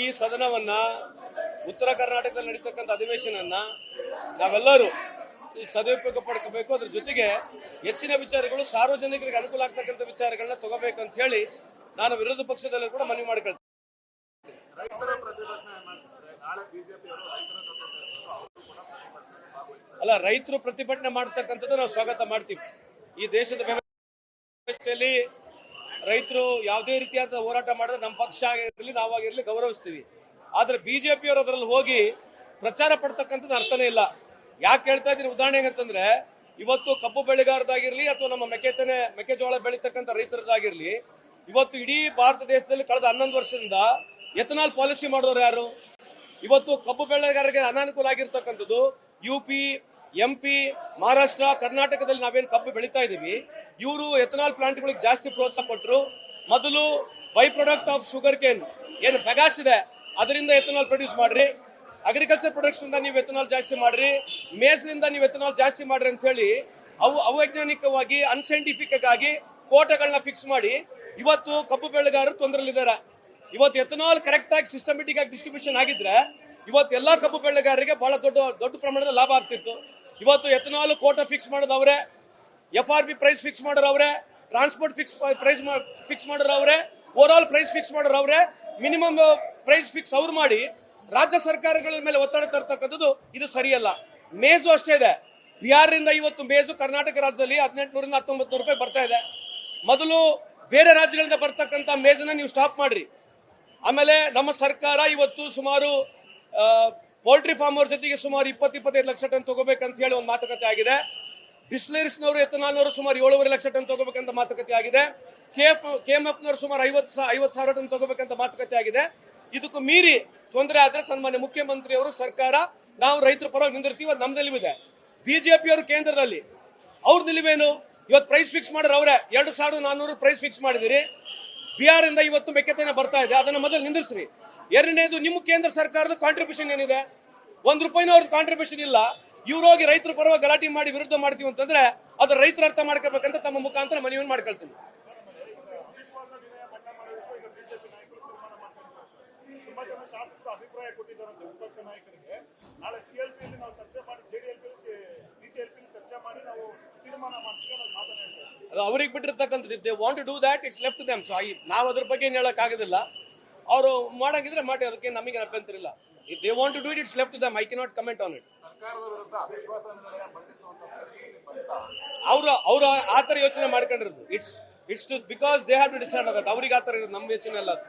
ಈ ಸದನವನ್ನ ಉತ್ತರ ಕರ್ನಾಟಕದಲ್ಲಿ ನಡೀತಕ್ಕಂಥ ಅಧಿವೇಶನವನ್ನ ನಾವೆಲ್ಲರೂ ಈ ಸದುಪಯೋಗ ಪಡ್ಕೋಬೇಕು. ಅದ್ರ ಜೊತೆಗೆ ಹೆಚ್ಚಿನ ವಿಚಾರಗಳು ಸಾರ್ವಜನಿಕರಿಗೆ ಅನುಕೂಲ ಆಗ್ತಕ್ಕಂಥ ವಿಚಾರಗಳನ್ನ ತಗೋಬೇಕಂತ ಹೇಳಿ ನಾನು ವಿರೋಧ ಪಕ್ಷದಲ್ಲಿ ಕೂಡ ಮನವಿ ಮಾಡ್ಕೊಳ್ತೀನಿ. ಅಲ್ಲ, ರೈತರು ಪ್ರತಿಭಟನೆ ಮಾಡ್ತಕ್ಕಂಥದ್ದು ನಾವು ಸ್ವಾಗತ ಮಾಡ್ತೀವಿ. ಈ ದೇಶದ ವ್ಯವಸ್ಥೆಯಲ್ಲಿ ರೈತರು ಯಾವುದೇ ರೀತಿಯಾದ ಹೋರಾಟ ಮಾಡಿದ್ರೆ ನಮ್ಮ ಪಕ್ಷ ಆಗಿರಲಿ ನಾವಾಗಿರಲಿ ಗೌರವಿಸ್ತೀವಿ. ಆದ್ರೆ ಬಿಜೆಪಿಯವರು ಅದರಲ್ಲಿ ಹೋಗಿ ಪ್ರಚಾರ ಪಡ್ತಕ್ಕಂಥದ್ದು ಅರ್ಥನೇ ಇಲ್ಲ. ಯಾಕೆ ಹೇಳ್ತಾ ಇದ್ದೀನಿ? ಉದಾಹರಣೆ ಅಂತಂದ್ರೆ ಇವತ್ತು ಕಬ್ಬು ಬೆಳೆಗಾರದಾಗಿರ್ಲಿ ಅಥವಾ ನಮ್ಮ ಮೆಕ್ಕೆತೆನೆ ಮೆಕ್ಕೆಜೋಳ ಬೆಳೀತಕ್ಕಂಥ ರೈತರದಾಗಿರ್ಲಿ, ಇವತ್ತು ಇಡೀ ಭಾರತ ದೇಶದಲ್ಲಿ ಕಳೆದ ಹನ್ನೊಂದು ವರ್ಷದಿಂದ ಎಥನಾಲ್ ಪಾಲಿಸಿ ಮಾಡಿದವರು ಯಾರು? ಇವತ್ತು ಕಬ್ಬು ಬೆಳೆಗಾರರಿಗೆ ಅನಾನುಕೂಲ ಆಗಿರ್ತಕ್ಕಂಥದ್ದು, U P M P Maharashtra ಕರ್ನಾಟಕದಲ್ಲಿ ನಾವೇನು ಕಬ್ಬು ಬೆಳೀತಾ ಇದ್ದೀವಿ ಇವರು ಎಥನಾಲ್ ಪ್ಲಾಂಟ್ಗಳಿಗೆ ಜಾಸ್ತಿ ಪ್ರೋತ್ಸಾಹ ಕೊಟ್ಟರು ಮೊದಲು by product of sugar cane ಏನು ಬೆಗಾಸ್ ಇದೆ, ಅದರಿಂದ ಎಥನಾಲ್ ಪ್ರೊಡ್ಯೂಸ್ ಮಾಡ್ರಿ. ಅಗ್ರಿಕಲ್ಚರ್ ಪ್ರೊಡಕ್ಷನ್ ನೀವು ಎಥನಾಲ್ ಜಾಸ್ತಿ ಮಾಡ್ರಿ ಮೇಸ್ನಿಂದ ನೀವು ಎಥನಾಲ್ ಜಾಸ್ತಿ ಮಾಡ್ರಿ ಅಂತ ಹೇಳಿ, ಅವು ಅವೈಜ್ಞಾನಿಕವಾಗಿ ಅನ್ಸೈಂಟಿಫಿಕ್ ಆಗಿ ಕೋಟಗಳನ್ನ ಫಿಕ್ಸ್ ಮಾಡಿ, ಇವತ್ತು ಕಬ್ಬು ಬೆಳೆಗಾರರು ತೊಂದರೆಯಲ್ಲಿದ್ದಾರೆ ಇವತ್ತು ಎಥನಾಲ್ ಕರೆಕ್ಟ್ ಆಗಿ ಸಿಸ್ಟಮೆಟಿಕ್ ಆಗಿ ಡಿಸ್ಟ್ರಿಬ್ಯೂಷನ್ ಆಗಿದ್ರೆ, ಇವತ್ತು ಎಲ್ಲಾ ಕಬ್ಬು ಬೆಳೆಗಾರರಿಗೆ ಬಹಳ ದೊಡ್ಡ ದೊಡ್ಡ ಪ್ರಮಾಣದ ಲಾಭ ಆಗ್ತಿತ್ತು. ಇವತ್ತು ethanol quota fix ಮಾಡೋದವ್ರೆ F R B price fix ಮಾಡೋರವ್ರೆ transport fix price fix ಮಾಡೋರವ್ರೆ ಓವರ್ ಆಲ್ ಪ್ರೈಸ್ ಫಿಕ್ಸ್ ಮಾಡೋರವ್ರೆ ಮಿನಿಮಮ್ ಪ್ರೈಸ್ ಫಿಕ್ಸ್ ಅವ್ರು ಮಾಡಿ, ರಾಜ್ಯ ಸರ್ಕಾರಗಳ ಮೇಲೆ ಒತ್ತಡ ತರ್ತಕ್ಕಂಥದ್ದು ಇದು ಸರಿಯಲ್ಲ. ಮೇಜು ಅಷ್ಟೇ ಇದೆ. ಬಿಹಾರದಿಂದ ಇವತ್ತು ಮೇಜು ಕರ್ನಾಟಕ ರಾಜ್ಯದಲ್ಲಿ ಹದಿನೆಂಟುನೂರಿಂದ ಹತ್ತೊಂಬತ್ತು ರೂಪಾಯಿ ಬರ್ತಾ ಇದೆ. ಮೊದಲು ಬೇರೆ ರಾಜ್ಯಗಳಿಂದ ಬರ್ತಕ್ಕಂಥ ಮೇಜನ್ನ ನೀವು ಸ್ಟಾಪ್ ಮಾಡ್ರಿ. ಆಮೇಲೆ ನಮ್ಮ ಸರ್ಕಾರ ಇವತ್ತು ಸುಮಾರು ಪೋಲ್ಟ್ರಿ ಫಾರ್ಮ್ ಅವ್ರ ಜೊತೆಗೆ ಸುಮಾರು ಇಪ್ಪತ್ತು, ಇಪ್ಪತ್ತೈದು ಲಕ್ಷ ಟನ್ ತಗೋಬೇಕಂತ ಹೇಳಿ ಒಂದು ಮಾತುಕತೆ ಆಗಿದೆ. ಡಿಸ್ಲರಿಸ್ನವರು ಎಥನಾಲ್ನವರು ಸುಮಾರು ಏಳುವರೆ ಲಕ್ಷ ಟನ್ ತಗೋಬೇಕಂತ ಮಾತುಕತೆ ಆಗಿದೆ. ಕೆಎಫ್, ಕೆಎಂಎಫ್ನವರು ಸುಮಾರು ಐವತ್ತು ಐವತ್ತು ಸಾವಿರ ಟನ್ ತಗೋಬೇಕಂತ ಮಾತುಕತೆ ಆಗಿದೆ. ಇದಕ್ಕೂ ಮೀರಿ ತೊಂದರೆ ಆದ್ರೆ ಸನ್ಮಾನ್ಯ ಮುಖ್ಯಮಂತ್ರಿಯವರು ಸರ್ಕಾರ, ನಾವು ರೈತರ ಪರವಾಗಿ ನಿಂದಿರ್ತೀವಿ, ಅದು ನಮ್ಮ ನಿಲುವಿದೆ. ಬಿಜೆಪಿ ಅವರು ಕೇಂದ್ರದಲ್ಲಿ, ಅವ್ರ ನಿಲುವೇನು? ಇವತ್ತು ಪ್ರೈಸ್ ಫಿಕ್ಸ್ ಮಾಡಿದ್ರೆ ಅವರೇ, ಎರಡು ಸಾವಿರದ ನಾನ್ನೂರು ಪ್ರೈಸ್ ಫಿಕ್ಸ್ ಮಾಡಿದಿರಿ. ಇಂದ ಇವತ್ತು ಮೆಕ್ಕೆತೆನೆ ಬರ್ತಾ ಇದೆ, ಅದನ್ನ ಮೊದಲು ನಿಂದಿರ್ಸ್ರಿ. ಎರಡನೇದು ನಿಮ್ಮ ಕೇಂದ್ರ ಸರ್ಕಾರದ ಕಾಂಟ್ರಿಬ್ಯೂಷನ್ ಏನಿದೆ? ಒಂದ್ ರೂಪಾಯಿನೂ ಅವ್ರದ್ದು ಕಾಂಟ್ರಿಬ್ಯೂಷನ್ ಇಲ್ಲ. ಇವ್ರು ಹೋಗಿ ರೈತರ ಪರವಾಗಿ ಗಲಾಟೆ ಮಾಡಿ ವಿರುದ್ಧ ಮಾಡ್ತೀವಿ ಅಂತಂದ್ರೆ ಅದು ರೈತರ ಅರ್ಥ ಮಾಡ್ಕೋಬೇಕಂತ ತಮ್ಮ ಮುಖಾಂತರ ಮನವಿಯನ್ನು ಮಾಡ್ಕೊಳ್ತೀನಿ. ಅವ್ರಿಗೆ ಬಿಟ್ಟಿರ್ತಕ್ಕಂಥದ್ದು. They want to do that it's left them so ನಾವು ಅದ್ರ ಬಗ್ಗೆ ಏನು ಹೇಳಕ್ ಆಗೋದಿಲ್ಲ ಅವರು ಮಾಡಂಗಿದ್ರೆ ಮಾಡಿ ಅದಕ್ಕೆ ನಮಗೆ ಅಭ್ಯಂತರ ಇಲ್ಲ. If they want to do it it's left them I cannot comment on it ಅವರು ಅವರು ಆ ಥರ ಯೋಚನೆ ಮಾಡ್ಕೊಂಡಿರೋದು. It's it's to because they have to decide ಆಗತ್ತೆ ಅವ್ರಿಗೆ ಆ ಥರ ಇರೋದು. ನಮ್ಮ ಯೋಚನೆ ಅಲ್ಲ ಅದು.